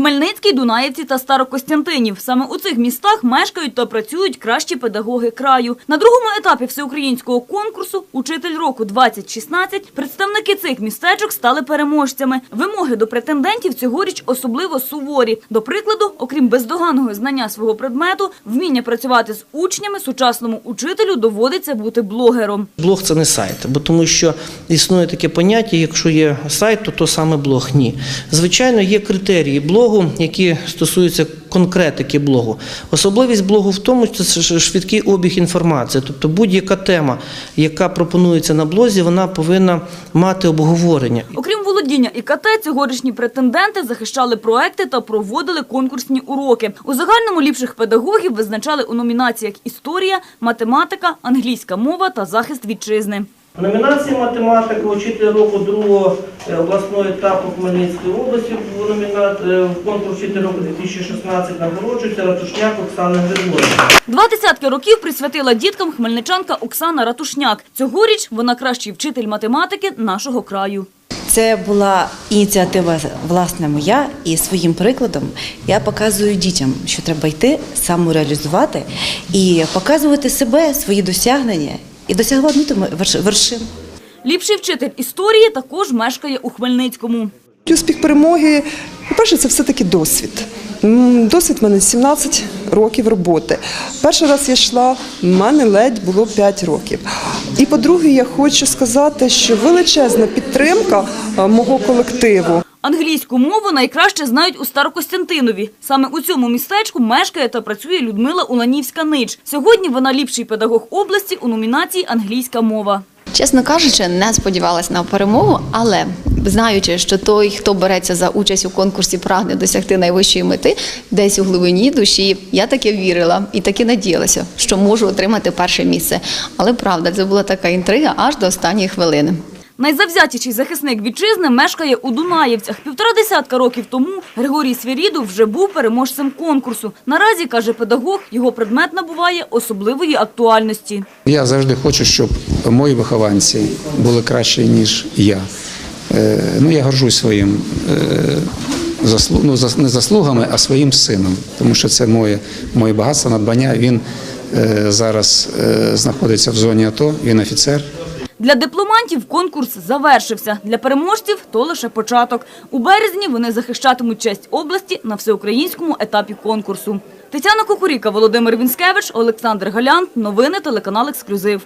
Хмельницький, Дунаєвці та Старокостянтинів. Саме у цих містах мешкають та працюють кращі педагоги краю. На другому етапі всеукраїнського конкурсу «Учитель року 2016» представники цих містечок стали переможцями. Вимоги до претендентів цьогоріч особливо суворі. До прикладу, окрім бездоганного знання свого предмету, вміння працювати з учнями, сучасному учителю доводиться бути блогером. Блог це не сайт, бо тому що існує таке поняття, якщо є сайт, то то саме блог. Ні. Звичайно, є критерії блогу, які стосуються конкретики блогу. Особливість блогу в тому, що це швидкий обіг інформації. Тобто будь-яка тема, яка пропонується на блозі, вона повинна мати обговорення. Окрім володіння ІКТ, цьогорічні претенденти захищали проекти та проводили конкурсні уроки. У загальному ліпших педагогів визначали у номінаціях історія, математика, англійська мова та захист вітчизни. В номінації математика учитель року другого е, обласного етапу Хмельницької області в номіна... е, в конкурсі «Вчитель року 2016 нагороджується Ратушняк Оксана Григорівна. Два десятки років присвятила діткам хмельничанка Оксана Ратушняк. Цьогоріч вона кращий вчитель математики нашого краю. Це була ініціатива власне моя, і своїм прикладом я показую дітям, що треба йти, самореалізувати і показувати себе, свої досягнення і досягнути верш- вершин. Ліпший вчитель історії також мешкає у Хмельницькому. Успіх перемоги, по-перше, це все-таки досвід. Досвід в мене 17 років роботи. Перший раз я йшла, в мене ледь було 5 років. І по-друге, я хочу сказати, що величезна підтримка е, мого колективу. Англійську мову найкраще знають у Старокостянтинові. Саме у цьому містечку мешкає та працює Людмила Уланівська-Нич. Сьогодні вона ліпший педагог області у номінації «Англійська мова». Чесно кажучи, не сподівалась на перемогу, але знаючи, що той, хто береться за участь у конкурсі, прагне досягти найвищої мети, десь у глибині душі я таки вірила і таки надіялася, що можу отримати перше місце. Але правда, це була така інтрига аж до останньої хвилини. Найзавзятіший захисник вітчизни мешкає у Дунаєвцях. Півтора десятка років тому Григорій Свірідов вже був переможцем конкурсу. Наразі, каже педагог, його предмет набуває особливої актуальності. Я завжди хочу, щоб мої вихованці були кращі, ніж я. Е, Ну, я горжусь своїм е, заслу... ну, не заслугами, а своїм сином, тому що це моє, моє багатство, надбання. Він е, зараз знаходиться в зоні АТО, він офіцер. Для дипломантів конкурс завершився. Для переможців то лише початок. У березні вони захищатимуть честь області на всеукраїнському етапі конкурсу. Тетяна Кукуріка, Володимир Вінськевич, Олександр Галян. Новини телеканал «Ексклюзив».